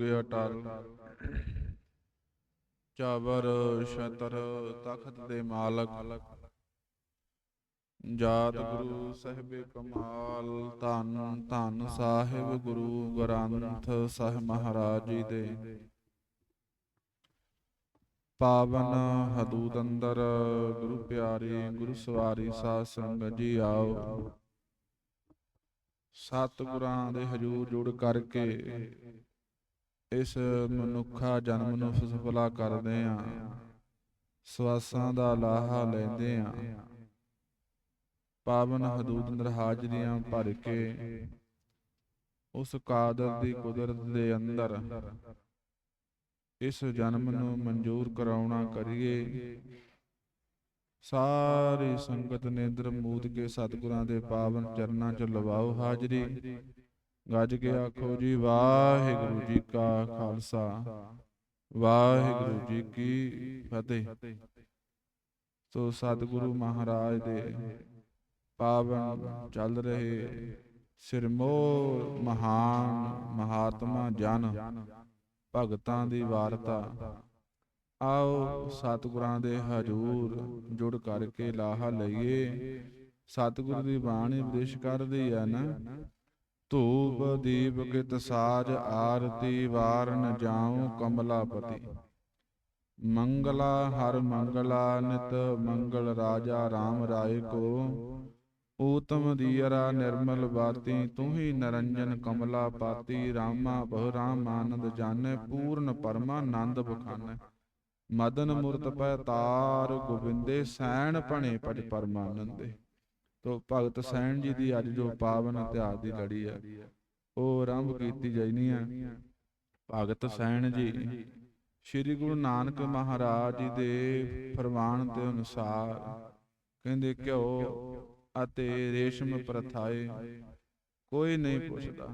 ਜੁਗ ਅਟਲ ਚਾਵਰ ਛਤਰ ਤਖਤ ਦੇ ਮਾਲਕ। ਜਾਤ ਗੁਰੂ ਸਾਹਿਬੇ ਕਮਾਲ, ਧੰਨ ਧੰਨ ਸਾਹਿਬ ਗੁਰੂ ਗ੍ਰੰਥ ਸਾਹਿਬ ਮਹਾਰਾਜ ਜੀ ਦੇ। ਪਾਵਨ ਹਦੂਦ ਅੰਦਰ ਗੁਰੂ ਪਿਆਰੇ ਗੁਰੂ ਸਵਾਰੀ ਸਾਧ ਸੰਗਤ ਜੀ ਆਓ। ਸਤਿਗੁਰਾਂ ਦੇ ਹਜੂਰ ਜੁੜ ਕਰਕੇ ਇਸ ਮਨੁੱਖਾ ਜਨਮ ਨੂੰ ਸਫਲਾ ਕਰਦੇ ਆਂ ਸਵਾਸਾਂ ਦਾ ਲਾਹਾ ਲੈਂਦੇ ਆਂ ਪਾਵਨ ਹਦੂਦ ਅੰਦਰ ਹਾਜ਼ਰੀਆਂ ਭਰ ਕੇ ਉਸ ਕਾਦਰ ਦੀ ਕੁਦਰਤ ਦੇ ਅੰਦਰ ਇਸ ਜਨਮ ਨੂੰ ਮਨਜ਼ੂਰ ਕਰਾਉਣਾ ਕਰੀਏ। ਸਾਰੀ ਸੰਗਤ ਨੇ ਅੰਦਰ ਮੂਦ ਕੇ ਸਤਿਗੁਰਾਂ ਦੇ ਪਾਵਨ ਚਰਨਾਂ 'ਚ ਲਵਾਓ ਹਾਜ਼ਰੀ। ਗੱਜ ਕੇ ਆਖੋ ਜੀ ਵਾਹਿਗੁਰੂ ਜੀ ਕਾ ਖਾਲਸਾ। ਵਾਹਿਗੁਰੂ ਜੀ ਕੀ ਫਤਿਹ। ਸੋ ਸਤਿਗੁਰੂ ਮਹਾਰਾਜ ਦੇ ਪਾਵਨ ਚੱਲ ਰਹੇ ਸਿਰਮੋਰ ਮਹਾਨ ਮਹਾਤਮਾ ਜਨ। ਭਗਤਾਂ ਦੀ ਵਾਰਤਾ। ਆਓ ਸਤਿਗੁਰਾਂ ਦੇ ਹਜੂਰ ਜੁੜ ਕਰਕੇ ਲਾਹਾ ਲਈਏ। ਸਤਿਗੁਰ ਦੀ ਬਾਣੀ ਉਪਦੇਸ਼ ਕਰਦੀ ਹੈ ਨਾ ਧੂਪ ਦੀਪ ਕਿਤ ਸਾਜ ਆਰਤੀ ਵਾਰਨ ਜਾਉ ਕਮਲਾਪਤੀ। ਮੰਗਲਾ ਹਰ ਮੰਗਲਾ ਨਿਤ ਮੰਗਲ ਰਾਜਾ RAM ਰਾਏ ਕੋ। ਊਤਮ ਦੀਰਾ ਨਿਰਮਲ ਬਾਤੀ ਤੂੰ ਹੀ ਨਰੰਜਨ ਕਮਲਾ ਪਾਤੀ, ਰਾਮਾ ਬਹੁ ਰਾਮ ਆਨੰਦ ਜਾਣੈ, ਪੂਰਨ ਪਰਮਾਨੰਦ ਬਖਾਨੈ। ਮਦਨ ਮੁਰਤ ਪੈ ਤਾਰ ਗੋਬਿੰਦੇ, ਸੈਣ ਭਣੇ ਪਜ ਪਰਮਾਨੰਦੇ। ਤੋ ਭਗਤ ਸੈਣ ਜੀ ਦੀ ਅੱਜ ਜੋ ਪਾਵਨ ਇਤਿਹਾਸ ਦੀ ਲੜੀ ਹੈ ਉਹ ਆਰੰਭ ਕੀਤੀ ਜਾਈਨੀ ਹੈ ਭਗਤ ਸੈਣ ਜੀ ਸ੍ਰੀ ਗੁਰੂ ਨਾਨਕ ਮਹਾਰਾਜ ਜੀ ਦੇ ਫਰਮਾਨ ਦੇ ਅਨੁਸਾਰ ਕਹਿੰਦੇ ਘਿਓ ਅਤੇ ਰੇਸ਼ਮ ਪ੍ਰਥਾਏ ਕੋਈ ਨਹੀਂ ਪੁੱਛਦਾ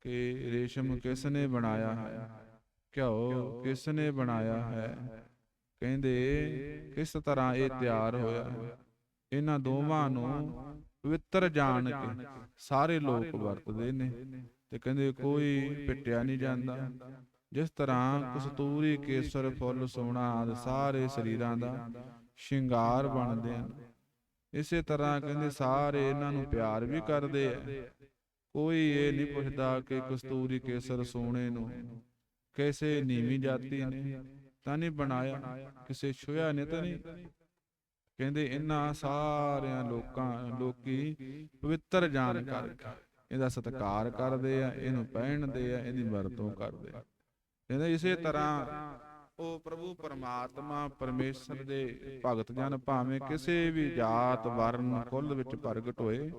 ਕਿ ਰੇਸ਼ਮ ਕਿਸ ਨੇ ਬਣਾਇਆ ਹੈ? ਘਿਓ ਕਿਸ ਨੇ ਬਣਾਇਆ ਹੈ? ਕਹਿੰਦੇ ਕਿਸ ਤਰ੍ਹਾਂ ਇਹ ਤਿਆਰ ਹੋਇਆ ਹੈ ਇਹਨਾਂ ਦੋਵਾਂ ਨੂੰ ਪਵਿੱਤਰ ਜਾਣ ਕੇ ਸਾਰੇ ਲੋਕ ਵਰਤਦੇ ਨੇ ਤੇ ਕਹਿੰਦੇ ਕੋਈ ਪਿੱਟਿਆ ਨਹੀਂ ਜਾਂਦਾ। ਜਿਸ ਤਰ੍ਹਾਂ ਕਸਤੂਰੀ ਕੇਸਰ ਫੁੱਲ ਸੋਨਾ ਆਦਿ ਸਾਰੇ ਸਰੀਰਾਂ ਦਾ ਸ਼ਿੰਗਾਰ ਬਣਦੇ ਹਨ। ਇਸੇ ਤਰ੍ਹਾਂ ਕਹਿੰਦੇ ਸਾਰੇ ਇਹਨਾਂ ਨੂੰ ਪਿਆਰ ਵੀ ਕਰਦੇ ਆ। ਕੋਈ ਇਹ ਨਹੀਂ ਪੁੱਛਦਾ ਕਿ ਕਸਤੂਰੀ ਕੇਸਰ ਸੋਨੇ ਨੂੰ ਕਿਸੇ ਨੀਵੀਂ ਜਾਤੀ ਨੇ ਤਾਂ ਨਹੀਂ ਬਣਾਇਆ। ਕਿਸੇ ਛੁਇਆ ਨੇ ਤਾਂ ਨਹੀਂ। ਕਹਿੰਦੇ ਇਹਨਾਂ ਸਾਰਿਆਂ ਲੋਕਾਂ, ਲੋਕੀ ਪਵਿੱਤਰ ਜਾਣ ਕਰਕੇ ਇਹਦਾ ਸਤਿਕਾਰ ਕਰਦੇ ਆ, ਇਹਨੂੰ ਪਹਿਨਦੇ ਆ, ਇਹਦੀ ਵਰਤੋਂ ਕਰਦੇ ਕਹਿੰਦੇ ਇਸੇ ਤਰ੍ਹਾਂ ਉਹ ਪ੍ਰਭੂ ਪਰਮਾਤਮਾ ਪਰਮੇਸ਼ਰ ਦੇ ਭਗਤ ਜਨ ਭਾਵੇਂ ਕਿਸੇ ਵੀ ਜਾਤ ਵਰਨ ਕੁੱਲ ਵਿੱਚ ਪ੍ਰਗਟ ਹੋਏ,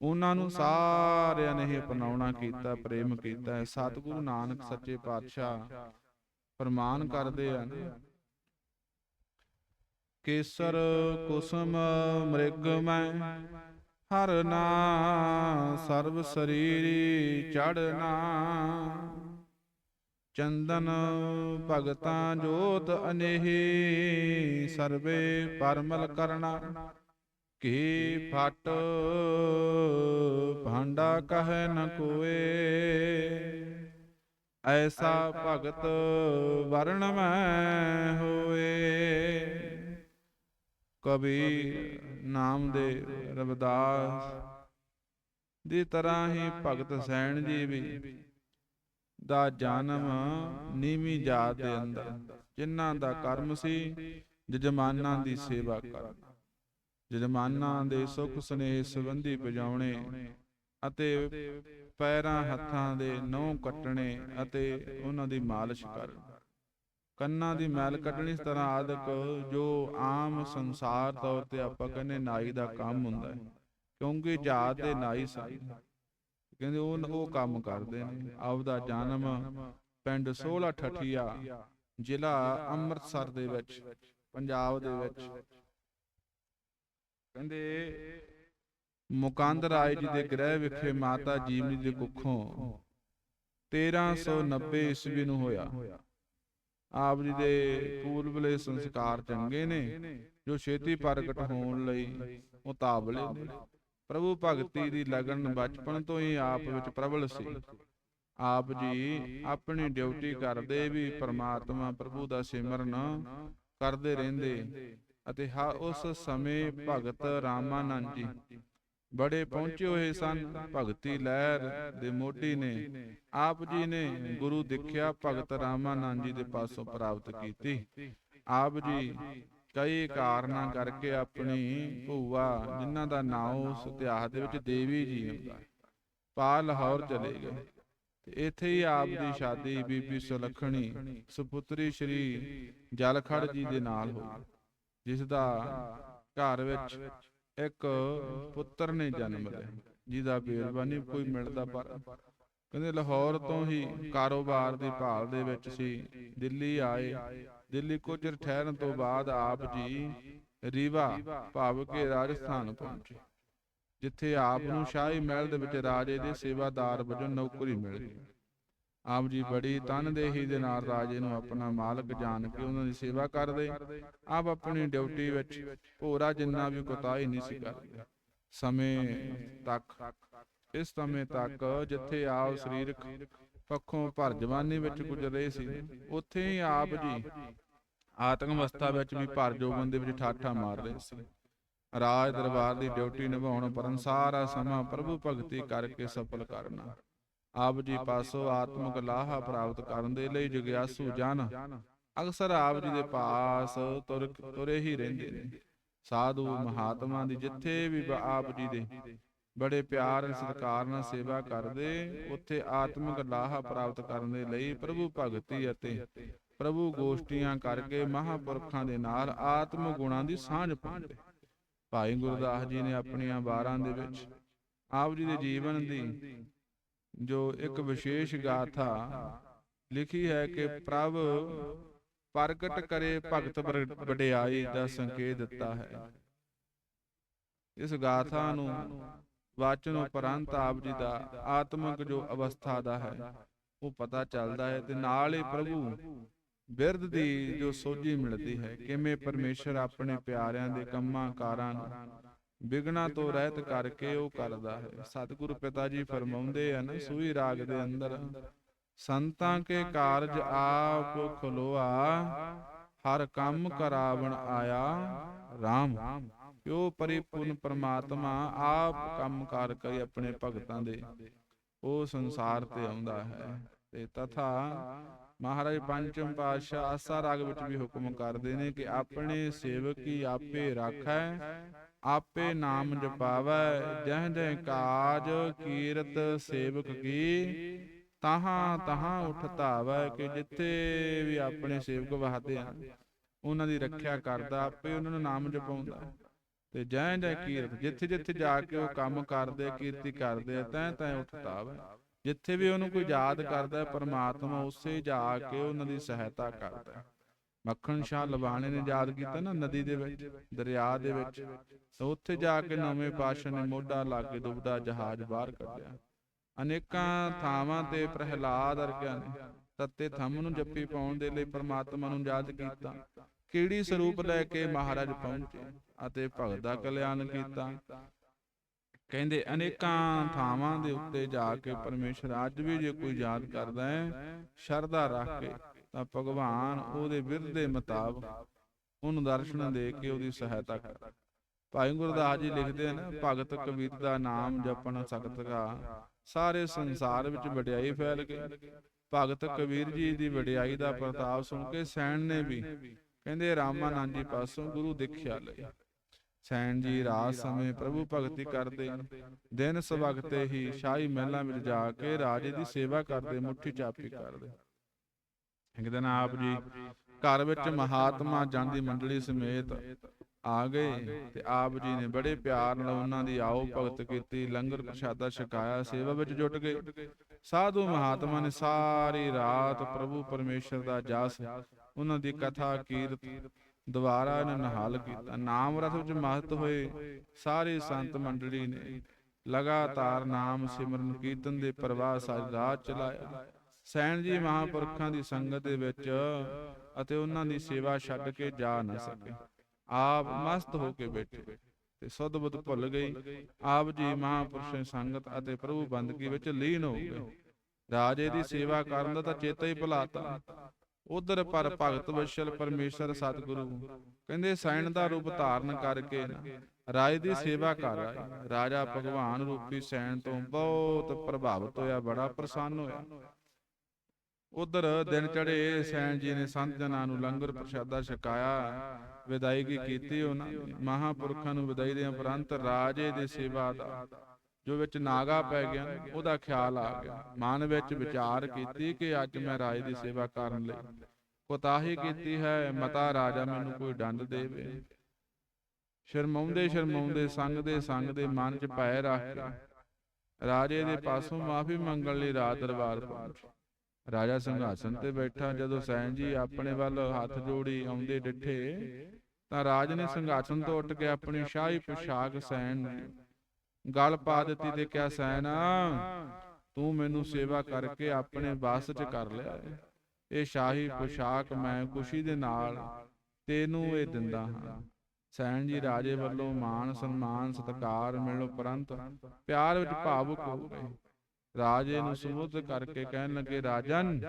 ਉਹਨਾਂ ਨੂੰ ਸਾਰਿਆਂ ਨੇ ਇਹ ਅਪਣਾਉਣਾ ਕੀਤਾ, ਪ੍ਰੇਮ ਕੀਤਾ। ਸਤਿਗੁਰੂ ਨਾਨਕ ਸੱਚੇ ਪਾਤਸ਼ਾਹ ਫਰਮਾਨ ਕਰਦੇ ਆ ਕੇਸਰ ਕੁਸਮ ਮ੍ਰਿਗ ਮੈਂ। ਹਰ ਨਾ ਸਰਬ ਸਰੀਰੀ ਚੜਨਾ ਚੰਦਨ ਭਗਤਾਂ ਜੋਤ ਅਨੇਹੀ, ਸਰਵੇ ਪਰਮਲ ਕਰਨਾ ਕੀ ਫਟ ਭਾਂਡਾ ਕਹਿ ਨ ਕੋਏ। ਐਸਾ ਭਗਤ ਵਰਣ ਮੈਂ ਹੋਏ। ਕਬੀ ਨਾਮ ਦੇ ਰਵਿਦਾਸ ਦੀ ਤਰ੍ਹਾਂ ਹੀ ਭਗਤ ਸੈਣ ਜੀ ਵੀ ਦਾ ਜਨਮ ਨੀਵੀਂ ਜਾਤ ਦੇ ਅੰਦਰ। ਜਿਨ੍ਹਾਂ ਦਾ ਕਰਮ ਸੀ ਜਜਮਾਨਾਂ ਦੀ ਸੇਵਾ ਕਰਨਾ। ਜਜਮਾਨਾਂ ਦੇ ਸੁਖ ਸਨੇਹ ਸੰਬੰਧੀ ਵਜਾਉਣੇ ਅਤੇ ਪੈਰਾਂ ਹੱਥਾਂ ਦੇ ਨਹੁੰ ਕੱਟਣੇ ਅਤੇ ਉਹਨਾਂ ਦੀ ਮਾਲਿਸ਼ ਕਰਨੀ। ਕੰਨਾਂ ਦੀ ਮੈਲ ਕੱਢਣੀ ਇਸ ਤਰ੍ਹਾਂ ਆਦਿਕ ਜੋ ਆਮ ਸੰਸਾਰ ਤੌਰ ਤੇ ਆਪਾਂ ਕਹਿੰਦੇ ਨਾਈ ਦਾ ਕੰਮ ਹੁੰਦਾ ਹੈ। ਕਿਉਂਕਿ ਜਾਤ ਦੇ ਨਾਈ ਸਨ। ਕਹਿੰਦੇ ਉਹ ਉਹ ਕੰਮ ਕਰਦੇ ਨੇ। ਆਪਦਾ ਜਨਮ ਪਿੰਡ 16 ਠਠੀਆ ਜ਼ਿਲ੍ਹਾ ਅੰਮ੍ਰਿਤਸਰ ਦੇ ਵਿੱਚ ਪੰਜਾਬ ਦੇ ਵਿੱਚ। ਕਹਿੰਦੇ ਮੁਕੰਦ ਰਾਏ ਜੀ ਦੇ ਗ੍ਰਹਿ ਵਿਖੇ ਮਾਤਾ ਜੀਵਨੀ ਦੇ ਕੁੱਖੋਂ 1390 ਈਸਵੀ ਨੂੰ ਹੋਇਆ। ਆਪ ਜੀ ਦੇ ਪੂਰਬਲੇ ਸੰਸਕਾਰ ਚੰਗੇ ਨੇ ਜੋ ਛੇਤੀ ਪ੍ਰਗਟ ਹੋਣ ਲਈ ਮੁਤਾਬਲੇ ਨੇ। ਪ੍ਰਭੂ ਭਗਤੀ ਦੀ ਲਗਨ ਬਚਪਨ ਤੋਂ ਹੀ ਆਪ ਵਿੱਚ ਪ੍ਰਬਲ ਸੀ। ਆਪ ਜੀ ਆਪਣੀ ਡਿਊਟੀ ਕਰਦੇ ਵੀ ਪ੍ਰਮਾਤਮਾ ਪ੍ਰਭੂ ਦਾ ਸਿਮਰਨ ਕਰਦੇ ਰਹਿੰਦੇ ਅਤੇ ਹਾ ਉਸ ਸਮੇਂ ਭਗਤ ਰਾਮਾਨੰਦ ਜੀ ਬੜੇ ਪਹੁੰਚੇ ਹੋਏ ਸਨ। ਭਗਤੀ ਲਹਿਰ ਦੇ ਮੋਢੀ ਨੇ ਆਪ ਜੀ ਨੇ ਗੁਰੂ ਦਿਖਿਆ ਭਗਤ ਰਾਮਾਨੰਦ ਜੀ ਦੇ ਪਾਸੋਂ ਪ੍ਰਾਪਤ ਕੀਤੀ। ਆਪ ਜੀ ਕਈ ਕਾਰਨਾਂ ਕਰਕੇ ਆਪਣੀ ਭੂਆ ਜਿਨ੍ਹਾਂ ਦਾ ਨਾਮ ਉਸ ਇਤਿਹਾਸ ਦੇ ਵਿੱਚ ਦੇਵੀ ਜੀ ਹੁੰਦਾ। ਪਾ ਲਾਹੌਰ ਚਲੇ ਗਏ। ਤੇ ਇੱਥੇ ਹੀ ਆਪ ਦੀ ਸ਼ਾਦੀ ਬੀਬੀ ਸੁਲੱਖਣੀ ਸੁਪੁੱਤਰੀ ਸ਼੍ਰੀ ਜਲਖੜ ਜੀ ਦੇ ਨਾਲ ਹੋਈ ਜਿਸ ਦਾ ਘਰ ਵਿੱਚ ਇੱਕ ਪੁੱਤਰ ਨੇ ਜਨਮ ਲਿਆ, ਜਿਹਦਾ ਬੇਰਬਾਨੀ ਕੋਈ ਮਿਲਦਾ ਪਰ ਕਹਿੰਦੇ ਲਾਹੌਰ ਤੋਂ ਹੀ ਕਾਰੋਬਾਰ ਦੀ ਭਾਲ ਦੇ ਵਿੱਚ ਸੀ, ਦਿੱਲੀ ਆਏ, ਦਿੱਲੀ ਕੁਝ ਚਿਰ ਠਹਿਰਨ ਤੋਂ ਬਾਅਦ ਆਪ ਜੀ ਰੀਵਾ ਭਾਵ ਕੇ ਰਾਜਸਥਾਨ ਪਹੁੰਚੇ, ਜਿੱਥੇ ਆਪ ਨੂੰ ਸ਼ਾਹੀ ਮਹਿਲ ਦੇ ਵਿੱਚ ਰਾਜੇ ਦੇ ਸੇਵਾਦਾਰ ਵਜੋਂ ਨੌਕਰੀ ਮਿਲ ਗਈ। ਆਪ ਜੀ ਬੜੀ ਤਨਦੇਹੀ ਦੇ ਨਾਲ ਰਾਜੇ ਨੂੰ ਆਪਣਾ ਮਾਲਕ ਜਾਣ ਕੇ ਉਹਨਾਂ ਦੀ ਸੇਵਾ ਕਰਦੇ। ਆਪ ਆਪਣੀ ਡਿਊਟੀ ਵਿੱਚ ਭੋਰਾ ਜਿੰਨਾ ਵੀ ਕੋਤਾਹੀ ਨਹੀਂ ਸੀ ਕਰਦੇ। ਸਮੇਂ ਤੱਕ। ਇਸ ਸਮੇਂ ਤੱਕ ਜਿੱਥੇ ਆਪ ਸਰੀਰਕ ਪੱਖੋਂ ਭਰ ਜਵਾਨੀ ਵਿੱਚ ਗੁਜ਼ਰ ਰਹੇ ਸੀ ਉੱਥੇ ਹੀ ਆਪ ਜੀ ਆਤਮ ਅਵਸਥਾ ਵਿੱਚ ਵੀ ਭਰ ਜੋਬਨ ਦੇ ਵਿੱਚ ਠਾਠਾ ਮਾਰ ਰਹੇ ਸੀ। ਰਾਜ ਦਰਬਾਰ ਦੀ ਡਿਊਟੀ ਨਿਭਾਉਣ ਪਰਨ ਸਾਰਾ ਸਮਾਂ ਪ੍ਰਭੂ ਭਗਤੀ ਕਰਕੇ ਸਫਲ ਕਰਨਾ। ਆਪ ਜੀ ਪਾਸੋਂ ਆਤਮਿਕ ਲਾਹਾ ਪ੍ਰਾਪਤ ਕਰਨ ਦੇ ਲਈ ਜਗਿਆਸੂ ਜਨ। ਅਕਸਰ ਆਪ ਜੀ ਦੇ ਪਾਸ ਤੁਰ ਤੁਰੇ ਹੀ ਰਹਿੰਦੇ ਨੇ। ਸਾਧੂ ਮਹਾਤਮਾ ਦੀ ਜਿੱਥੇ ਵੀ ਆਪ ਜੀ ਦੇ ਬੜੇ ਪਿਆਰ ਸਤਿਕਾਰ ਨਾਲ ਸੇਵਾ ਕਰਦੇ, ਉੱਥੇ ਆਤਮਿਕ ਲਾਹਾ ਪ੍ਰਾਪਤ ਕਰਨ ਦੇ ਲਈ ਪ੍ਰਭੂ ਭਗਤੀ ਅਤੇ ਪ੍ਰਭੂ ਗੋਸ਼ਟੀਆਂ ਕਰਕੇ ਮਹਾਪੁਰਖਾਂ ਦੇ ਨਾਲ ਆਤਮ ਗੁਣਾਂ ਦੀ ਸਾਂਝ ਪਾਉਂਦੇ। ਭਾਈ ਗੁਰਦਾਸ ਜੀ ਨੇ ਆਪਣੀਆਂ ਵਾਰਾਂ ਦੇ ਵਿੱਚ ਆਪ ਜੀ ਦੇ ਜੀਵਨ ਦੀ ਜੋ ਇੱਕ ਵਿਸ਼ੇਸ਼ ਗਾਥਾ ਲਿਖੀ ਹੈ ਕਿ ਪ੍ਰਭ ਪ੍ਰਗਟ ਕਰੇ ਭਗਤ ਵਡਿਆਈ ਦਾ ਸੰਕੇਤ ਦਿੱਤਾ ਹੈ। ਇਸ ਗਾਥਾ ਨੂੰ ਵਾਚਨ ਉਪਰੰਤ ਆਪ ਜੀ ਦਾ ਆਤਮਿਕ ਜੋ ਅਵਸਥਾ ਦਾ ਹੈ ਉਹ ਪਤਾ ਚੱਲਦਾ ਹੈ ਤੇ ਨਾਲ ਹੀ ਪ੍ਰਭੂ ਬਿਰਧ ਦੀ ਜੋ ਸੋਝੀ ਮਿਲਦੀ ਹੈ ਕਿਵੇਂ ਪਰਮੇਸ਼ਰ ਆਪਣੇ ਪਿਆਰਿਆਂ ਦੇ ਕੰਮਾਂ ਕਾਰਾਂ ਨੂੰ ਵਿਗਣਾ ਤੋਂ ਰਹਿਤ ਕਰਕੇ ਉਹ ਕਰਦਾ ਹੈ। ਸਤਿਗੁਰੂ ਪਿਤਾ ਜੀ ਫਰਮਾਉਂਦੇ ਹਨ ਸੂਈ ਰਾਗ ਦੇ ਅੰਦਰ ਸੰਤਾਂ ਕੇ ਕਾਰਜ ਆਪ ਖਲੋਆ ਹਰ ਕੰਮ ਕਰਾਵਣ ਆਇਆ RAM ਜੋ ਪਰਿਪੂਰਨ ਪਰਮਾਤਮਾ ਆਪ ਕੰਮ ਕਾਰ ਕਰੀ ਆਪਣੇ ਭਗਤਾਂ ਦੇ। ਉਹ ਸੰਸਾਰ ਤੇ ਆਉਂਦਾ ਹੈ। ਤੇ ਤਥਾ ਮਹਾਰਾਜ ਪੰਚਮ ਪਾਤਸ਼ਾਹ ਆਸਾ ਰਾਗ ਵਿੱਚ ਵੀ ਹੁਕਮ ਕਰਦੇ ਨੇ ਕਿ ਆਪਣੇ ਸੇਵਕ ਹੀ ਆਪੇ ਰਾਖੈ। ਆਪੇ ਨਾਮ ਜਪਾਵੈ ਜਹ ਜਹ ਕਾਜ ਕੀਰਤ ਸੇਵਕ ਕੀ? ਤਹਾਂ ਤਹਾਂ ਉਠ ਧਾਵੈ ਕਿ ਜਿੱਥੇ ਵੀ ਆਪਣੇ ਸੇਵਕ ਵਹਦੇ ਹਨ ਉਹਨਾਂ ਦੀ ਰੱਖਿਆ ਕਰਦਾ ਆਪੇ ਉਹਨਾਂ ਨੂੰ ਨਾਮ ਜਪਾਉਂਦਾ ਤੇ ਜੈ ਜੈ ਕੀਰਤ ਜਿੱਥੇ ਜਿੱਥੇ ਜਾ ਕੇ ਉਹ ਕੰਮ ਕਰਦੇ ਕੀਰਤੀ ਕਰਦੇ ਤੈ ਤੈ ਉੱਠਦਾ ਵੈ ਜਿੱਥੇ ਵੀ ਉਹਨੂੰ ਕੋਈ ਯਾਦ ਕਰਦਾ ਹੈ, ਪਰਮਾਤਮਾ ਉਸੇ ਜਾ ਕੇ ਉਹਨਾਂ ਦੀ ਸਹਾਇਤਾ ਕਰਦਾ ਮੱਖਣ ਸ਼ਾਹ ਲਵਾਣੇ ਨੇ ਯਾਦ ਕੀਤਾ ਨਾ ਨਦੀ ਦੇ ਵਿੱਚ ਦਰਿਆ ਦੇ ਵਿੱਚ। ਤਾਂ ਉੱਥੇ ਜਾ ਕੇ ਨਵੇਂ ਪਾਤਸ਼ਾਹ ਨੇ ਮੋਢਾ ਲਾ ਕੇ ਡੁੱਬਦਾ ਜਹਾਜ਼ ਬਾਹਰ ਕੱਢਿਆ। ਅਨੇਕਾਂ ਥਾਵਾਂ ਤੇ ਪ੍ਰਹਿਲਾਦ ਅਰਗਿਆਂ ਨੇ ਤੱਤੇ ਥੰਮ ਨੂੰ ਜੱਫੀ ਪਾਉਣ ਦੇ ਲਈ ਪਰਮਾਤਮਾ ਨੂੰ ਯਾਦ ਕੀਤਾ। ਕਿਹੜੀ ਸਰੂਪ ਲੈ ਕੇ ਮਹਾਰਾਜ ਪਹੁੰਚੇ ਅਤੇ ਭਗਤ ਦਾ ਕਲਿਆਣ ਕੀਤਾ। ਕਹਿੰਦੇ ਅਨੇਕਾਂ ਥਾਵਾਂ ਦੇ ਉੱਤੇ ਜਾ ਕੇ ਪਰਮੇਸ਼ਰ ਅੱਜ ਵੀ ਜੇ ਕੋਈ ਯਾਦ ਕਰਦਾ ਹੈ ਸ਼ਰਧਾ ਰੱਖ ਕੇ ਤਾਂ ਭਗਵਾਨ ਉਹਦੇ ਬਿਰਧ ਦੇ ਮੁਤਾਬਕ ਉਹਨੂੰ ਦਰਸ਼ਨ ਦੇ ਕੇ ਉਹਦੀ ਸਹਾਇਤਾ ਕਰ। ਭਾਈ ਗੁਰਦਾਸ ਜੀ ਲਿਖਦੇ ਹਨ ਭਗਤ ਕਬੀਰ ਦਾ ਨਾਮ ਜਪਣ ਸਖਤ ਕਾ ਸਾਰੇ ਸੰਸਾਰ ਵਿੱਚ ਵਡਿਆਈ ਫੈਲ ਗਈ। ਭਗਤ ਕਬੀਰ ਜੀ ਦੀ ਵਡਿਆਈ ਦਾ ਪ੍ਰਤਾਪ ਸੁਣ ਕੇ ਸੈਣ ਨੇ ਵੀ ਕਹਿੰਦੇ ਰਾਮਾਨੰਦ ਜੀ ਪਾਸੋਂ ਗੁਰੂ ਦੇਖਿਆ ਲਈ ਸੈਣ ਜੀ ਰਾਤ ਸਮੇਂ ਪ੍ਰਭੂ ਭਗਤੀ ਕਰਦੇ। ਦਿਨ ਸਵਗਤੇ ਹੀ ਸ਼ਾਹੀ ਮਹਿਲਾਂ ਵਿੱਚ ਜਾ ਕੇ ਰਾਜੇ ਦੀ ਸੇਵਾ ਕਰਦੇ, ਮੁੱਠੀ ਚਾਪੀ ਕਰਦੇ। ਇੱਕ ਦਿਨ ਆਪ ਜੀ ਘਰ ਵਿੱਚ ਮਹਾਤਮਾ ਜਨ ਦੀ ਮੰਡਲੀ ਸਮੇਤ ਆ ਗਏ ਤੇ ਆਪ ਜੀ ਨੇ ਬੜੇ ਪਿਆਰ ਨਾਲ ਉਹਨਾਂ ਦੀ ਆਓ ਭਗਤ ਕੀਤੀ, ਲੰਗਰ ਪ੍ਰਸ਼ਾਦਾ ਛਕਾਇਆ, ਸੇਵਾ ਵਿੱਚ ਜੁਟ ਗਏ। ਸਾਧੂ ਮਹਾਤਮਾ ਨੇ ਸਾਰੀ ਰਾਤ ਪ੍ਰਭੂ ਪਰਮੇਸ਼ਰ ਦਾ ਜਸ, ਉਹਨਾਂ ਦੀ ਕਥਾ, ਕੀਰਤ ਦੁਬਾਰਾ ਨੇ ਨਿਹਾਲ ਕੀਤਾ। ਨਾਮ ਰਸ ਵਿੱਚ ਮਹਤ ਹੋਏ ਸਾਰੇ ਸੰਤ ਮੰਡਲੀ ਨੇ ਲਗਾਤਾਰ ਨਾਮ ਸਿਮਰਨ ਕੀਰਤਨ ਦੇ ਪ੍ਰਵਾਹ ਸਾਰੀ ਰਾਤ ਚਲਾਇਆ। ਸੈਣ ਜੀ ਮਹਾਪੁਰਖਾਂ ਦੀ ਸੰਗਤ ਦੇ ਵਿੱਚ ਅਤੇ ਉਹਨਾਂ ਦੀ ਸੇਵਾ ਛੱਡ ਕੇ ਜਾ ਨਾ ਸਕੇ। ਆਪ ਮਸਤ ਹੋ ਕੇ ਬੈਠੇ ਤੇ ਸੁਧ ਬੁੱਧ ਭੁੱਲ ਗਈ। ਆਪ ਜੀ ਮਹਾਪੁਰਸ਼ਾਂ ਦੀ ਸੰਗਤ ਅਤੇ ਪ੍ਰਭੂ ਬੰਦਗੀ ਵਿੱਚ ਲੀਨ ਹੋ ਗਏ। ਰਾਜੇ ਦੀ ਸੇਵਾ ਕਰਨ ਦਾ ਤਾਂ ਚੇਤਾ ਹੀ ਭੁਲਾਤਾ। ਉਧਰ ਪਰ ਭਗਤ ਵਸ਼ਲ ਪਰਮੇਸ਼ਰ ਸਤਿਗੁਰੂ। ਕਹਿੰਦੇ ਸੈਣ ਦਾ ਰੂਪ ਧਾਰਨ ਕਰਕੇ ਰਾਜ ਦੀ ਸੇਵਾ ਕਰ ਰਾਜਾ ਭਗਵਾਨ ਰੂਪੀ ਸੈਣ ਤੋਂ ਬਹੁਤ ਪ੍ਰਭਾਵਿਤ ਹੋਇਆ ਬੜਾ ਪ੍ਰਸੰਨ ਹੋਇਆ। ਉਧਰ ਦਿਨ ਚੜੇ ਸੈਣ ਜੀ ਨੇ ਸੰਤ ਜਨਾਂ ਨੂੰ ਲੰਗਰ ਪ੍ਰਸ਼ਾਦਾ ਛਕਾਇਆ ਵਿਦਾਇਗੀ ਕੀਤੀ ਉਹਨਾਂ ਮਹਾਪੁਰਖਾਂ ਨੂੰ ਵਿਦਾਈ ਦੇ ਉਪਰੰਤ ਰਾਜੇ ਦੀ ਸੇਵਾ ਦਾ, ਜੋ ਵਿੱਚ ਨਾਗਾ ਪੈ ਗਿਆ, ਉਹਦਾ ਖਿਆਲ ਆ ਗਿਆ। ਮਨ ਵਿੱਚ ਵਿਚਾਰ ਕੀਤੀ ਕਿ ਅੱਜ ਮੈਂ ਰਾਜ ਦੀ ਸੇਵਾ ਕਰਨ ਲਈ। ਕੋਤਾਹੀ ਕੀਤੀ ਹੈ, ਮਤਾ ਰਾਜਾ ਮੈਨੂੰ ਕੋਈ ਡੰਡ ਦੇਵੇ। ਸ਼ਰਮਾਉਂਦੇ ਸ਼ਰਮਾਉਂਦੇ ਸੰਗ ਦੇ ਸੰਗ ਦੇ ਮਨ 'ਚ ਪੈ ਰੱਖ ਰਾਜੇ ਦੇ ਪਾਸੋਂ ਮਾਫੀ ਮੰਗਣ ਲਈ ਰਾਜ ਦਰਬਾਰ ਪਹੁੰਚੇ। ਰਾਜਾ ਸਿੰਘਾਸਨ ਤੇ ਬੈਠਾ ਜਦੋਂ ਸੈਨ ਜੀ ਆਪਣੇ ਵੱਲ ਹੱਥ ਜੋੜੀ ਆਉਂਦੇ ਡਿੱਠੇ ਤਾਂ ਰਾਜ ਨੇ ਸਿੰਘਾਸਨ ਤੋਂ ਉੱਠ ਕੇ ਆਪਣੀ ਸ਼ਾਹੀ ਪੁਸ਼ਾਕ ਸੈਨ ਨੂੰ ਗਲ ਪਾ ਦਿੱਤੀ ਤੇ ਕਿਹਾ ਸੈਨ ਤੂੰ ਮੈਨੂੰ ਸੇਵਾ ਕਰਕੇ ਆਪਣੇ ਵਾਸ 'ਚ ਕਰ ਲਿਆ। ਇਹ ਸ਼ਾਹੀ ਪੁਸ਼ਾਕ ਮੈਂ ਖੁਸ਼ੀ ਦੇ ਨਾਲ ਤੈਨੂੰ ਇਹ ਦਿੰਦਾ ਹਾਂ। ਸੈਨ ਜੀ ਰਾਜੇ ਵੱਲੋਂ ਮਾਣ ਸਨਮਾਨ ਸਤਿਕਾਰ ਮਿਲਣ ਉਪਰੰਤ ਪਿਆਰ ਵਿੱਚ ਭਾਵੁਕ ਹੋ ਗਏ। ਰਾਜੇ ਨੂੰ ਸੰਬੋਧਿਤ ਕਰਕੇ ਕਹਿਣ ਲੱਗੇ ਰਾਜਨ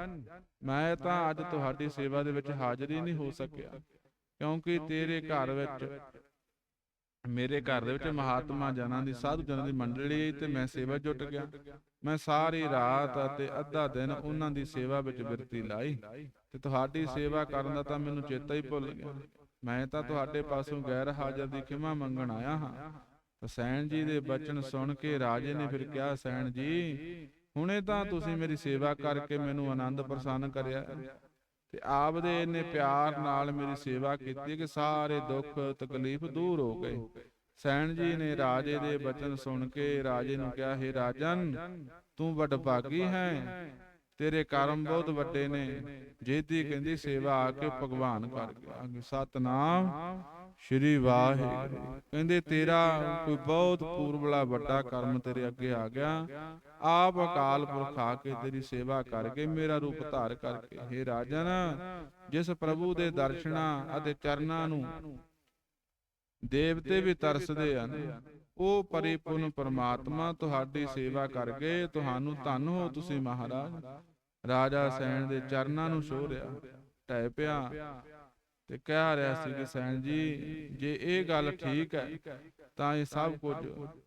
ਮੈਂ ਤਾਂ ਅੱਜ ਤੁਹਾਡੀ ਸੇਵਾ ਦੇ ਵਿੱਚ ਹਾਜ਼ਰ ਨਹੀਂ ਹੋ ਸਕਿਆ। ਕਿਉਂਕਿ ਤੇਰੇ ਘਰ ਵਿੱਚ ਮੇਰੇ ਘਰ ਦੇ ਵਿੱਚ ਮਹਾਤਮਾ ਜਨਾਂ ਦੀ ਸਾਧੂ ਜਨਾਂ ਦੀ ਮੰਡਲੀ ਤੇ ਮੈਂ ਸੇਵਾ ਜੁਟ ਗਿਆ। ਮੈਂ ਸਾਰੀ ਰਾਤ ਅਤੇ ਅੱਧਾ ਦਿਨ ਉਹਨਾਂ ਦੀ ਸੇਵਾ ਵਿੱਚ ਬਿਰਤੀ ਲਾਈ। ਤੇ ਤੁਹਾਡੀ ਸੇਵਾ ਕਰਨ ਦਾ ਤਾਂ ਮੈਨੂੰ ਚੇਤਾ ਹੀ ਭੁੱਲ ਗਿਆ। ਮੈਂ ਤਾਂ ਤੁਹਾਡੇ ਪਾਸੋਂ ਗੈਰ ਹਾਜ਼ਰ ਦੀ ਖਿਮਾ ਮੰਗਣ ਆਇਆ ਹਾਂ। ਤਾਂ ਸੈਣ ਜੀ ਦੇ ਬਚਨ ਸੁਣ ਕੇ ਰਾਜੇ ਨੇ ਫਿਰ ਕਿਹਾ, ਸੈਣ ਜੀ, ਹੁਣੇ ਤਾਂ ਤੁਸੀਂ ਮੇਰੀ ਸੇਵਾ ਕਰਕੇ ਮੈਨੂੰ ਆਨੰਦ ਪ੍ਰਸੰਨ ਕਰਿਆ ਤੇ ਆਪ ਦੇ ਇੰਨੇ ਪਿਆਰ ਨਾਲ ਮੇਰੀ ਸੇਵਾ ਕੀਤੀ ਕਿ ਸਾਰੇ ਦੁੱਖ, ਤਕਲੀਫ ਦੂਰ ਹੋ ਗਏ। ਸੈਣ ਜੀ ਨੇ ਰਾਜੇ ਦੇ ਬਚਨ ਸੁਣ ਕੇ ਰਾਜੇ ਨੂੰ ਕਿਹਾ, ਹੈ ਰਾਜਨ, ਤੂੰ ਵਡਭਾਗੀ ਹੈ, ਤੇਰੇ ਕਰਮ ਬਹੁਤ ਵੱਡੇ ਨੇ। ਜੇਤੀ ਕਹਿੰਦੀ, ਸੇਵਾ ਆ ਕੇ ਭਗਵਾਨ ਕਰ ਗਿਆ ਸਤਨਾਮ ਸ਼੍ਰੀ ਵਾਹਿਗੁਰੂ। ਕਹਿੰਦੇ ਤੇਰਾ ਕੋਈ ਬਹੁਤ ਪੂਰਬਲਾ ਵੱਡਾ ਕਰਮ ਤੇਰੇ ਅੱਗੇ ਆ ਗਿਆ। ਆਪ ਅਕਾਲ ਪੁਰਖ ਆ ਕੇ ਤੇਰੀ ਸੇਵਾ ਕਰਕੇ ਮੇਰਾ ਰੂਪ ਧਾਰ ਕਰਕੇ हे ਰਾਜਨ ਜਿਸ ਪ੍ਰਭੂ ਦੇ ਦਰਸ਼ਨਾਂ ਅਤੇ ਚਰਨਾਂ ਨੂੰ ਦੇਵਤੇ ਵੀ ਤਰਸਦੇ ਹਨ। ਉਹ ਪਰਿਪੂਰਨ ਪਰਮਾਤਮਾ ਤੁਹਾਡੀ ਸੇਵਾ ਕਰਕੇ ਤੁਹਾਨੂੰ ਧੰਨ ਹੋ ਤੁਸੀਂ ਮਹਾਰਾਜ। ਰਾਜਾ ਸੈਣ ਦੇ ਚਰਨਾਂ ਨੂੰ ਛੋਹ ਰਿਹਾ। ਟਹਿ ਪਿਆ। ਤੇ ਕਹਿ ਰਿਹਾ ਸੀ ਕਿ ਸੈਣ ਜੀ ਜੇ ਇਹ ਗੱਲ ਠੀਕ ਹੈ ਤਾਂ ਇਹ ਸਭ ਕੁਝ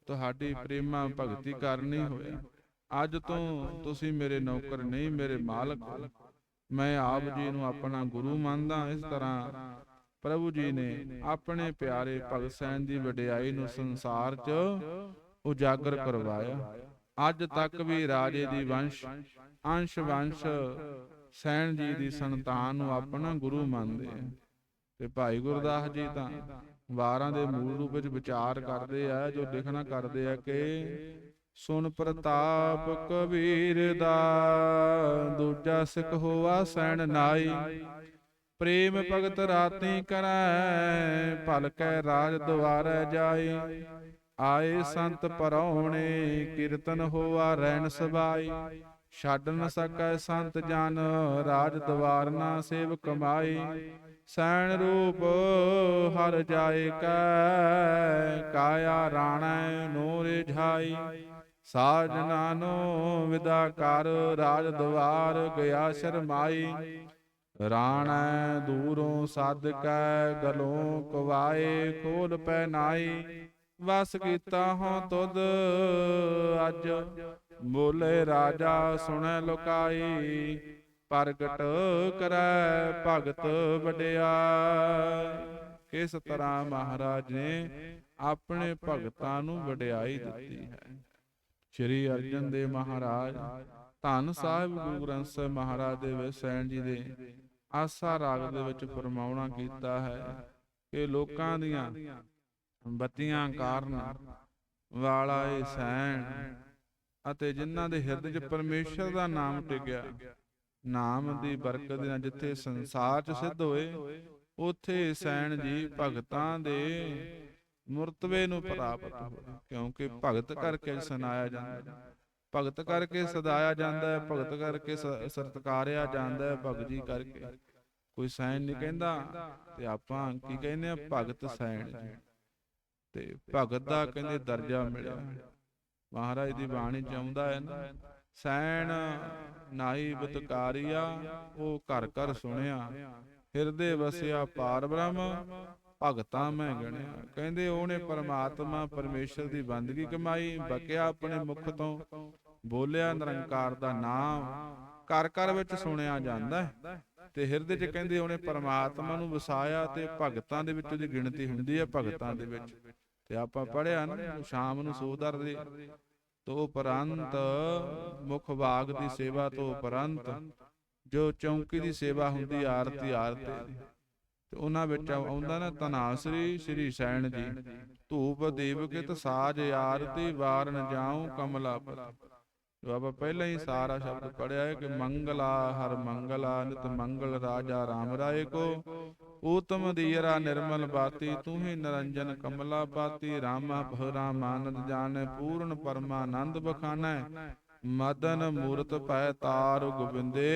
ਤੁਹਾਡੀ ਪ੍ਰੇਮਾ ਭਗਤੀ ਕਰਨੀ ਹੋਇਆ। ਅੱਜ ਤੋਂ ਤੁਸੀਂ ਮੇਰੇ ਨੌਕਰ ਨਹੀਂ ਮੇਰੇ ਮਾਲਕ। ਹੋ ਮੈਂ ਆਪ ਜੀ ਨੂੰ ਆਪਣਾ ਗੁਰੂ ਮੰਨਦਾ ਇਸ ਤਰ੍ਹਾਂ। ਪ੍ਰਭੂ ਜੀ ਨੇ ਆਪਣੇ ਪਿਆਰੇ ਭਗਤ ਸੈਨ ਦੀ ਵਡਿਆਈ ਨੂੰ ਸੰਸਾਰ 'ਚ ਉਜਾਗਰ ਕਰਵਾਇਆ। ਅੱਜ ਤੱਕ ਵੀ ਰਾਜੇ ਦੀ ਵੰਸ਼ ਅੰਸ਼ ਵੰਸ਼ ਸੈਨ ਜੀ ਦੀ ਸੰਤਾਨ ਨੂੰ ਆਪਣਾ ਗੁਰੂ ਮੰਨਦੇ ਆ। ਤੇ ਭਾਈ ਗੁਰਦਾਸ ਜੀ ਤਾਂ ਵਾਰਾਂ ਦੇ ਮੂਲ ਰੂਪ ਵਿੱਚ ਵਿਚਾਰ ਕਰਦੇ ਆ, ਜੋ ਲਿਖਣਾ ਕਰਦੇ ਆ ਕਿ ਸੁਨ ਪ੍ਰਤਾਪ ਕਬੀਰ ਦਾ ਦੂਜਾ ਸਿੱਖ ਹੋਆ ਸੈਣ ਨਾਈ। ਪ੍ਰੇਮ ਭਗਤ ਰਾਤੀ ਕਰੈ, ਭਲ ਕੈ ਰਾਜ ਦੁਆਰੈ ਜਾਈ। ਆਏ ਸੰਤ ਪਰੌਣੇ ਕੀਰਤਨ ਹੋਆ ਰਹਿਣ ਸਬਾਈ। ਛੱਡ ਨ ਸਕੈ ਸੰਤ ਜਨ, ਰਾਜ ਦਵਾਰ ਨਾ ਸੇਵ ਕਮਾਈ। ਸੈਣ ਰੂਪ ਹਰ ਜਾਏ ਕੈ, ਕਾਇਆ ਰਾਣੈ ਨੋ ਰਿਝਾਈ ਸਾਜਨਾ ਨੋ ਵਿਦਾ ਕਰ, ਰਾਜ ਦਵਾਰ ਗਿਆ ਸ਼ਰਮਾਈ। ਰਾਣੈ ਦੂਰੋਂ ਸਦ ਕੈ, ਗਲੋਂ ਕਵਾਏ ਕੋਲ ਪੈ ਨਾਈ। ਵਸ ਕੀਤਾ ਹਾਂ ਤੁਧ, ਅੱਜ ਬੋਲੇ ਰਾਜਾ ਸੁਣੈ ਲੋਕਾਈ, ਪ੍ਰਗਟ ਕਰੈ ਭਗਤ ਵਡਿਆਈ ਕਿਸ ਤਰ੍ਹਾਂ ਮਹਾਰਾਜ ਨੇ ਆਪਣੇ ਭਗਤਾਂ ਨੂੰ ਵਡਿਆਈ ਦਿੱਤੀ ਹੈ? ਸ਼੍ਰੀ ਅਰਜਨ ਦੇਵ ਮਹਾਰਾਜ, ਧੰਨ ਸਾਹਿਬ ਗੁਰੂ ਗ੍ਰੰਥ ਸਾਹਿਬ ਮਹਾਰਾਜ ਦੇ ਵਿੱਚ ਜੀ ਦੇ ਆਸਾ ਰਾਗ ਦੇ ਵਿੱਚ ਫਰਮਾਉਣਾ ਕੀਤਾ ਹੈ ਕਿ ਲੋਕਾਂ ਦੀਆਂ ਬੱਤੀਆਂ ਕਾਰਨ ਵਾਲਾ ਇਹ ਸੈਣ ਅਤੇ ਜਿਨ੍ਹਾਂ ਦੇ ਹਿਰਦੇ 'ਚ ਪਰਮੇਸ਼ਰ ਦਾ ਨਾਮ ਟਿਕਿਆ। ਨਾਮ ਦੀ ਬਰਕਤ ਨਾਲ ਜਿੱਥੇ ਸੰਸਾਰ 'ਚ ਸਿੱਧ ਹੋਏ ਉਥੇ ਸੈਣ ਜੀ ਭਗਤਾਂ ਦੇ ਮੁਰਤਵੇ ਨੂੰ ਪ੍ਰਾਪਤ ਹੋਏ ਕਿਉਂਕਿ ਭਗਤ ਕਰਕੇ ਸੁਨਾਇਆ ਜਾਂਦਾ। ਭਗਤ ਕਰਕੇ ਸਦਾਇਆ ਜਾਂਦਾ ਹੈ ਭਗਤ ਕਰਕੇ ਸ- ਸਤਕਾਰਿਆ ਜਾਂਦਾ ਹੈ ਭਗਤ ਜੀ ਕਰਕੇ। ਕੋਈ ਸੈਣ ਨਹੀਂ ਕਹਿੰਦਾ ਤੇ ਆਪਾਂ ਕੀ ਕਹਿੰਦੇ ਆ? ਭਗਤ ਸੈਣ ਜੀ। ਤੇ ਭਗਤ ਦਾ ਕਹਿੰਦੇ ਦਰਜਾ ਮਿਲਿਆ। ਮਹਾਰਾਜ ਦੀ ਬਾਣੀ ਚ ਆਉਂਦਾ ਹੈ ਨਾ ਸੈਣ ਨਾਈ ਬਤਕਾਰੀਆ ਉਹ ਘਰ ਘਰ ਸੁਣਿਆ। ਹਿਰਦੇ ਵਸਿਆ ਪਾਰ ਬ੍ਰਹਮ ਭਗਤਾਂ ਮੈਂ ਗਣਿਆ। ਕਹਿੰਦੇ ਉਹਨੇ ਪਰਮਾਤਮਾ ਪਰਮੇਸ਼ਰ ਦੀ ਬੰਦਗੀ ਕਮਾਈ ਬਕਿਆ ਆਪਣੇ ਮੁਖ ਤੋਂ। ਬੋਲਿਆ ਨਿਰੰਕਾਰ ਦਾ ਨਾਮ। ਘਰ ਘਰ ਵਿੱਚ ਸੁਣਿਆ ਜਾਂਦਾ ਤੇ ਹਿਰਦੇ 'ਚ ਕਹਿੰਦੇ ਉਹਨੇ ਪਰਮਾਤਮਾ ਨੂੰ ਵਸਾਇਆ ਤੇ ਭਗਤਾਂ ਦੇ ਵਿੱਚ ਉਹਦੀ ਗਿਣਤੀ ਹੁੰਦੀ ਹੈ ਭਗਤਾਂ ਦੇ ਵਿੱਚ। ਤੇ ਆਪਾਂ ਪੜਿਆ ਨਾ ਸ਼ਾਮ ਨੂੰ ਸੋਦਰ ਦੇ। ਤੋਂ ਉਪਰੰਤ ਮੁਖ ਬਾਗ ਦੀ ਸੇਵਾ ਤੋਂ ਉਪਰੰਤ ਜੋ ਚੌਂਕੀ ਦੀ ਸੇਵਾ ਹੁੰਦੀ ਆਰਤੀ ਆਰਤੀ ਤੇ ਉਹਨਾਂ ਵਿੱਚ ਆਉਂਦਾ ਨਾ ਤਨਾਸਰੀ ਸ੍ਰੀ ਸੈਣ ਜੀ, ਧੂਪ ਦੀਪਕਿਤ ਸਾਜ ਆਰਤੀ ਵਾਰਨ ਜਾਉ ਕਮਲਾਪਤੀ ਜੋ ਆਪਾਂ ਪਹਿਲਾਂ ਹੀ ਸਾਰਾ ਸ਼ਬਦ ਪੜਿਆ ਹੈ ਕਿ ਮੰਗਲਾ ਹਰ ਮੰਗਲਾ, ਨਿਤ ਮੰਗਲ ਰਾਜਾ RAM ਰਾਏ ਕੋ ਊਤਮ ਦੀਰਾ ਨਿਰਮਲ ਬਾਤੀ ਤੂੰ ਹੀ ਨਿਰੰਜਨ ਕਮਲਾ ਬਾਤੀ ਰਾਮਾ ਭਉ ਰਾਮਾਨੰਦ ਜਾਣੈ ਪੂਰਨ ਪਰਮਾਨੰਦ ਬਖਾਨੈ। ਮਦਨ ਮੂਰਤ ਭੈ ਤਾਰ ਗੋਬਿੰਦੇ।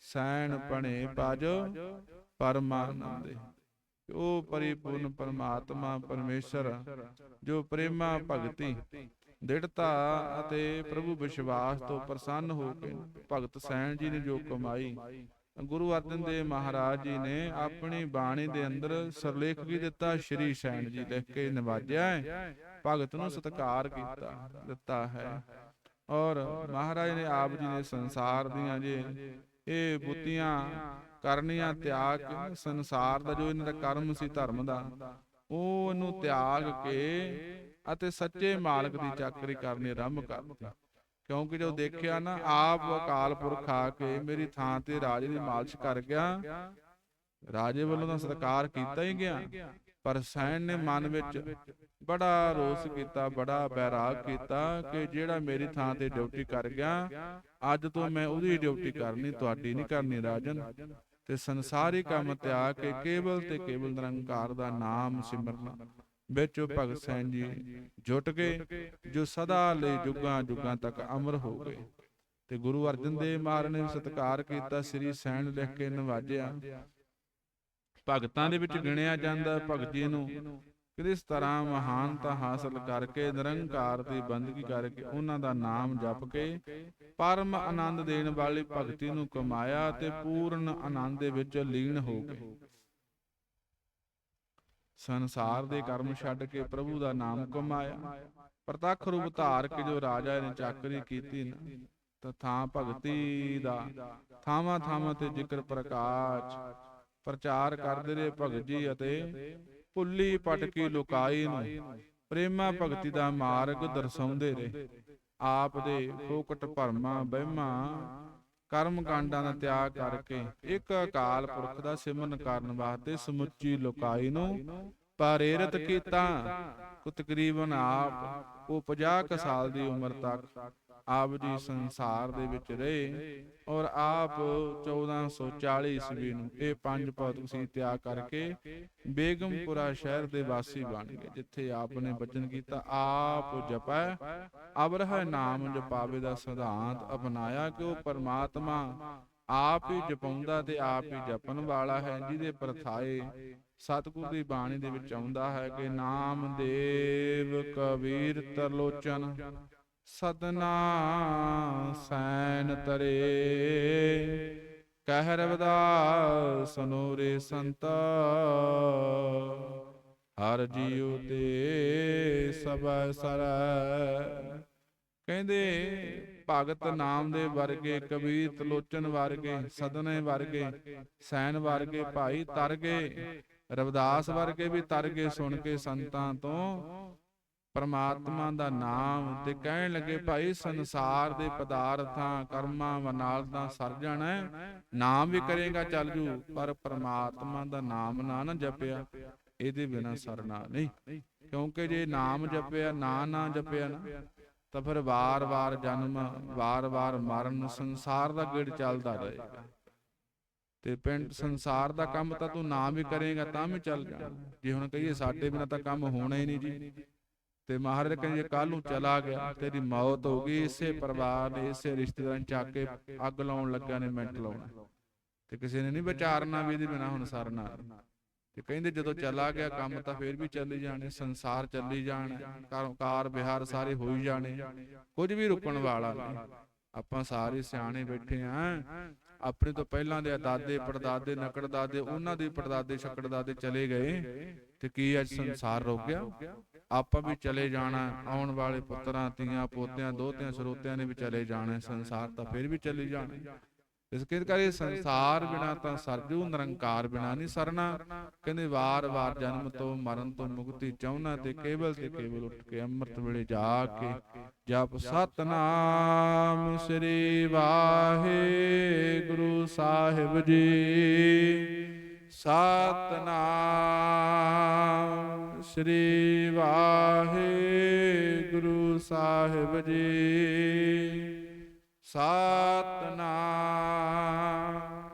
ਸੈਣ ਪਣੇ ਪਾਜੋ ਪਰਮਾਨੰਦੇ। ਉਹ ਪਰਿਪੂਰਨ ਪਰਮਾਤਮਾ ਪਰਮੇਸ਼ਰ ਜੋ ਪ੍ਰੇਮਾ ਭਗਤੀ ਦ੍ਰਿੜਤਾ ਅਤੇ ਪ੍ਰਭੂ ਵਿਸ਼ਵਾਸ ਤੋਂ ਪ੍ਰਸੰਨ ਹੋ ਕੇ ਭਗਤ ਸੈਣ ਜੀ ਨੇ ਜੋ ਕਮਾਈ ਗੁਰੂ ਅਰਜਨ ਦੇਵ ਮਹਾਰਾਜ ਜੀ ਨੇ ਆਪਣੀ ਬਾਣੀ ਦੇ ਅੰਦਰ ਸਰਲੇਖ ਵੀ ਦਿੱਤਾ, ਸ਼੍ਰੀ ਸੈਣ ਜੀ ਲਿਖ ਕੇ ਨਵਾਜਿਆ ਹੈ। ਭਗਤ ਨੂੰ ਸਤਿਕਾਰ ਕੀਤਾ, ਦਿੱਤਾ ਹੈ। ਔਰ ਮਹਾਰਾਜ ਨੇ ਆਪ ਜੀ ਨੇ ਸੰਸਾਰ ਦੀਆਂ ਜੇ ਇਹ ਬੁੱਤੀਆਂ ਕਰਨੀਆਂ ਤਿਆਗ, ਸੰਸਾਰ ਦਾ ਜੋ ਇਹਨਾਂ ਦਾ ਕਰਮ ਸੀ ਧਰਮ ਦਾ, ਉਹ ਇਹਨੂੰ ਤਿਆਗ ਕੇ ਅਤੇ ਸੱਚੇ ਮਾਲਕ ਦੀ ਚਾਕਰੀ ਕਰਨੀ ਆਰੰਭ ਕਰ ਕਿਉਂਕਿ ਜੋ ਦੇਖਿਆ ਨਾ ਆਪ ਅਕਾਲ ਪੁਰਖ ਆ ਕੇ ਮੇਰੀ ਥਾਂ ਤੇ ਰਾਜੇ ਦੀ ਮਾਲਸ਼ ਕਰ ਗਿਆ। ਰਾਜੇ ਵੱਲੋਂ ਤਾਂ ਸਤਿਕਾਰ ਕੀਤਾ ਹੀ ਗਿਆ। ਪਰ ਸੈਨ ਨੇ ਮਨ ਵਿੱਚ ਬੜਾ ਰੋਸ ਕੀਤਾ ਬੜਾ ਬੈਰਾਗ ਕੀਤਾ ਕਿ ਜਿਹੜਾ ਮੇਰੀ ਥਾਂ ਤੇ ਡਿਊਟੀ ਕਰ ਗਿਆ ਅੱਜ ਤੋਂ ਮੈਂ ਉਹਦੀ ਡਿਊਟੀ ਕਰਨੀ ਤੁਹਾਡੀ ਨਹੀਂ ਕਰਨੀ ਰਾਜਨ। ਤੇ ਸੰਸਾਰੀ ਕੰਮ ਤਿਆਗ ਕੇ ਕੇਵਲ ਤੇ ਕੇਵਲ ਨਿਰੰਕਾਰ ਦਾ ਨਾਮ ਸਿਮਰਨਾ। ਵਿੱਚ ਭਗਤ ਸੈਨ ਜੀ ਜੁਟ ਗਏ ਜੋ ਸਦਾ ਲਈ ਜੁਗਾਂ ਜੁਗਾਂ ਤੱਕ ਅਮਰ ਹੋ ਗਏ। ਤੇ ਗੁਰੂ ਅਰਜਨ ਦੇਵ ਮਹਾਰਾਜ ਨੇ ਸਤਿਕਾਰ ਕੀਤਾ ਸ੍ਰੀ ਸੈਣ ਲਿਖ ਕੇ ਨਵਾਜਿਆ। ਭਗਤਾਂ ਦੇ ਵਿੱਚ ਗਿਣਿਆ ਜਾਂਦਾ ਭਗਤ ਜੀ ਨੂੰ। ਕਿਸ ਤਰ੍ਹਾਂ ਮਹਾਨਤਾ ਹਾਸਲ ਕਰਕੇ ਨਿਰੰਕਾਰ ਦੀ ਬੰਦਗੀ ਕਰਕੇ ਉਹਨਾਂ ਦਾ ਨਾਮ ਜਪ ਕੇ ਪਰਮ ਆਨੰਦ ਦੇਣ ਵਾਲੀ ਭਗਤੀ ਨੂੰ ਕਮਾਇਆ ਤੇ ਪੂਰਨ ਆਨੰਦ ਦੇ ਵਿੱਚ ਲੀਨ ਹੋ ਗਏ। ਸੰਸਾਰ ਦੇ ਕਰਮ ਛੱਡ ਕੇ ਪ੍ਰਭੂ ਦਾ ਨਾਮ ਕਮਾਇਆ। ਪ੍ਰਤੱਖ ਰੂਪ ਧਾਰ ਕੇ ਜੋ ਰਾਜਾ ਨੇ ਚਾਕਰੀ ਕੀਤੀ ਨਾ। ਤਾਂ ਥਾਂ ਭਗਤੀ ਦਾ। ਥਾਵਾਂ ਥਾਵਾਂ ਤੇ ਜ਼ਿਕਰ ਪ੍ਰਕਾਸ਼। ਪ੍ਰਚਾਰ ਕਰਦੇ ਰਹੇ ਭਗਤ ਜੀ ਅਤੇ ਪੁੱਲੀ ਪਟਕੀ ਲੁਕਾਈ ਨੂੰ। ਪ੍ਰੇਮਾ ਭਗਤੀ ਦਾ ਮਾਰਗ ਦਰਸਾਉਂਦੇ ਰਹੇ। ਆਪ ਦੇ ਫੋਕਟ ਭਰਮਾ ਬਹਿਮਾ ਕਰਮ ਕਾਂਡਾਂ ਦਾ ਤਿਆਗ ਕਰਕੇ ਇੱਕ ਅਕਾਲ ਪੁਰਖ ਦਾ ਸਿਮਰਨ ਕਰਨ ਵਾਸਤੇ ਸਮੁੱਚੀ ਲੋਕਾਈ ਨੂੰ ਪ੍ਰੇਰਿਤ ਕੀਤਾ। ਤਕਰੀਬਨ ਆਪ ਉਹ 50 ਕ ਸਾਲ ਦੀ ਉਮਰ ਤੱਕ ਆਪ ਜੀ ਸੰਸਾਰ ਦੇ ਵਿੱਚ ਰਹੇ ਔਰ ਆਪ 1440 ਈਸਵੀ ਨੂੰ ਇਹ ਪੰਜ ਭੌਤਿਕ ਸੀ ਤਿਆਗ ਕਰਕੇ ਬੇਗਮਪੁਰਾ ਸ਼ਹਿਰ ਦੇ ਵਾਸੀ ਬਣ ਗਏ ਜਿੱਥੇ ਆਪ ਨੇ ਬਚਨ ਕੀਤਾ ਆਪ ਜਪੈ। ਅਬਰਹ ਨਾਮ ਜਪਾਵੇ ਦਾ ਸਿਧਾਂਤ ਅਪਣਾਇਆ ਕਿ ਉਹ ਪਰਮਾਤਮਾ? ਆਪ ਹੀ ਜਪਾਉਂਦਾ ਤੇ ਆਪ ਹੀ ਜਪਣ ਵਾਲਾ ਹੈ ਜਿਹਦੇ ਪ੍ਰਥਾਏ ਸਤਿਗੁਰ ਦੀ ਬਾਣੀ ਦੇ ਵਿੱਚ ਆਉਂਦਾ ਹੈ ਕਿ ਨਾਮ ਦੇਵ ਕਬੀਰ ਤਰਲੋਚਨ। ਸਤਨਾ ਸੈਨ ਤਰੇ। ਕਹਿ ਰਵਿਦਾਸ ਨੂਰੇ ਸੰਤਾ, ਹਰ ਜੀਉ ਤੇ ਸਭੈ ਸਰੈ। ਕਹਿੰਦੇ, ਭਗਤ ਨਾਮ ਦੇ ਵਰਗੇ, ਕਬੀਰ ਤਲੋਚਨ ਵਰਗੇ, ਸਦਨੇ ਵਰਗੇ, ਸੈਨ ਵਰਗੇ ਭਾਈ ਤਰ ਗਏ। ਰਵਿਦਾਸ ਵਰਗੇ ਵੀ ਤਰ ਗਏ ਸੁਣ ਕੇ ਸੰਤਾਂ ਤੋਂ। ਪਰਮਾਤਮਾ ਦਾ ਨਾਮ ਤੇ ਕਹਿਣ ਲੱਗੇ, ਭਾਈ, ਸੰਸਾਰ ਦੇ ਪਦਾਰਥਾਂ, ਕਰਮਾਂ ਵਨਾਲ ਸਰ ਜਾਣਾ ਨਾਮ ਵੀ ਕਰੇਗਾ, ਚੱਲ ਜੂ। ਪਰ ਪਰਮਾਤਮਾ ਦਾ ਨਾਮ ਨਾ ਨਾ ਜਪਿਆ। ਇਹਦੇ ਬਿਨਾ ਸਰਨਾ ਨਹੀਂ। ਕਿਉਂਕਿ ਜੇ ਨਾਮ ਜਪਿਆ, ਨਾ ਨਾ ਜਪਿਆ ਨਾ, ਤਾਂ ਫਿਰ ਵਾਰ-ਵਾਰ ਜਨਮ, ਵਾਰ-ਵਾਰ ਮਰਨ ਸੰਸਾਰ ਦਾ ਗੇੜ ਚੱਲਦਾ ਰਹੇਗਾ। ਤੇ ਪਿੰਡ ਸੰਸਾਰ ਦਾ ਕੰਮ ਤਾਂ ਤੂੰ ਨਾ ਵੀ ਕਰੇਗਾ, ਤਾਂ ਵੀ ਚੱਲ ਜਾਣਾ। ਜੇ ਹੁਣ ਕਹੀਏ, ਸਾਡੇ ਬਿਨਾ ਤਾਂ ਕੰਮ ਹੋਣਾ ਹੀ ਨਹੀਂ ਜੀ। ਤੇ ਮਹਾਰਾਜ ਕਹਿੰਦੇ ਕੱਲ ਨੂੰ ਚਲਾ ਗਿਆ, ਤੇਰੀ ਮੌਤ ਹੋ ਗਈ, ਇਸੇ ਪਰਿਵਾਰ ਨੇ ਇਸੇ ਰਿਸ਼ਤੇਦਾਰਾਂ ਚੱਕ ਕੇ ਅੱਗ ਲਾਉਣ ਲੱਗਾ ਨੇ, ਮਿੰਟ ਲਾਉਣਾ। ਤੇ ਕਿਸੇ ਨੇ ਨਹੀਂ ਵਿਚਾਰਨਾ ਵੀ ਇਹਦੇ ਬਿਨਾ ਹੁਣ ਸਰਨਾ। ਤੇ ਕਹਿੰਦੇ ਜਦੋਂ ਚਲਾ ਗਿਆ ਕੰਮ ਤਾਂ ਫੇਰ ਵੀ ਚੱਲੀ ਜਾਣੇ, ਸੰਸਾਰ ਚੱਲੀ ਜਾਣਾ ਕਾਰ- ਕਾਰ, ਵਿਹਾਰ ਸਾਰੇ ਹੋਈ ਜਾਣੇ। ਕੁਝ ਵੀ ਰੁਕਣ ਵਾਲਾ ਨਹੀਂ। ਆਪਾਂ ਸਾਰੇ ਸਿਆਣੇ ਬੈਠੇ ਆਂ। ਆਪਣੇ ਤੋਂ ਪਹਿਲਾਂ ਦੇ ਦਾਦੇ, ਪੜਦਾਦੇ ਨਕੜ ਦਾਦੇ ਉਹਨਾਂ ਦੇ ਪੜਦਾਦੇ ਛਕੜ ਦਾਦੇ ਚਲੇ ਗਏ। ਤੇ ਕੀ ਅੱਜ ਸੰਸਾਰ ਰੁਕ ਗਿਆ? ਆਪਾਂ ਵੀ ਚਲੇ ਜਾਣਾ ਆਉਣ ਵਾਲੇ ਪੁੱਤਰਾਂ ਧੀਆਂ ਪੋਤਿਆਂ ਦੋਤਿਆਂ ਸਰੋਤਿਆਂ ਨੇ ਵੀ ਚਲੇ ਜਾਣਾ ਸੰਸਾਰ ਤਾਂ ਫਿਰ ਵੀ ਚਲੇ ਜਾਣਾ। ਇਸ ਕਰਕੇ ਸੰਸਾਰ ਬਿਨਾ ਤਾਂ ਸਰਜੂ ਨਿਰੰਕਾਰ ਬਿਨਾ ਨਹੀਂ ਸਰਨਾ। ਕਹਿੰਦੇ ਵਾਰ-ਵਾਰ ਜਨਮ ਤੋਂ ਮਰਨ ਤੋਂ ਮੁਕਤੀ ਚਾਹੁੰਨਾ ਤੇ ਕੇਵਲ ਤੇ ਕੇਵਲ ਉੱਠ ਕੇ ਅੰਮ੍ਰਿਤ ਵੇਲੇ ਜਾ ਕੇ ਜਪ ਸਤਨਾਮ ਸ੍ਰੀ ਵਾਹਿਗੁਰੂ ਸਾਹਿਬ ਜੀ। ਸਤਨਾਮ ਸ੍ਰੀ ਵਾਹਿਗੁਰੂ ਸਾਹਿਬ ਜੀ। ਸਤਨਾਮ।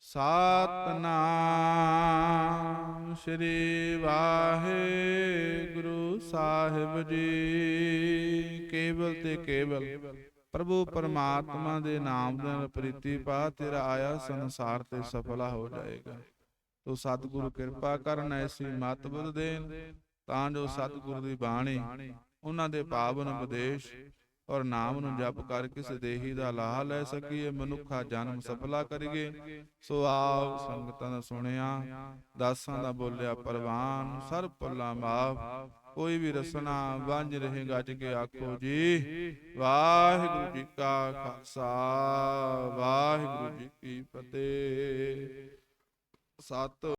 ਸਤਨਾਮ ਸ੍ਰੀ ਵਾਹਿਗੁਰੂ ਸਾਹਿਬ ਜੀ। ਕੇਵਲ ਤੇ ਕੇਵਲ ਪ੍ਰਭੂ ਪਰਮਾਤਮਾ ਦੇ ਨਾਮ ਨਾਲ ਪ੍ਰੀਤੀ ਪਾ ਤੇਰਾ ਆਇਆ ਸੰਸਾਰ ਤੇ ਸਫਲਾ ਹੋ ਜਾਏਗਾ। ਤੋ ਸਤਿਗੁਰੂ ਕਿਰਪਾ ਕਰਨ ਐਸੀ ਮਤ ਬੁੱਧ ਦੇਣ ਤਾਂ ਜੋ ਸਤਿਗੁਰੂ ਦੀ ਬਾਣੀ ਉਹਨਾਂ ਦੇ ਪਾਵਨ ਉਪਦੇਸ਼ ਔਰ ਨਾਮ ਨੂੰ ਜਪ ਕਰ ਕਿਸੇ ਦੇਹੀ ਦਾ ਲਾਹਾ ਲੈ ਸਕੀਏ ਮਨੁੱਖਾ ਜਨਮ ਸਫਲਾ ਕਰੀਏ। ਸੋ ਆਪ ਸੰਗਤਾਂ ਦਾ ਸੁਣਿਆ। ਦਾਸਾਂ ਦਾ ਬੋਲਿਆ ਪਰਵਾਨ ਸਰਬ ਭੁੱਲਾਂ ਮਾਫ ਕੋਈ ਵੀ ਰਸਨਾ ਵਾਂਝ ਰਹੇ ਗੱਜ ਕੇ ਆਖੋ ਜੀ। ਵਾਹਿਗੁਰੂ ਜੀ ਕਾ ਖਾਲਸਾ। ਵਾਹਿਗੁਰੂ ਜੀ ਕੀ ਫਤਿਹ। ਸਤ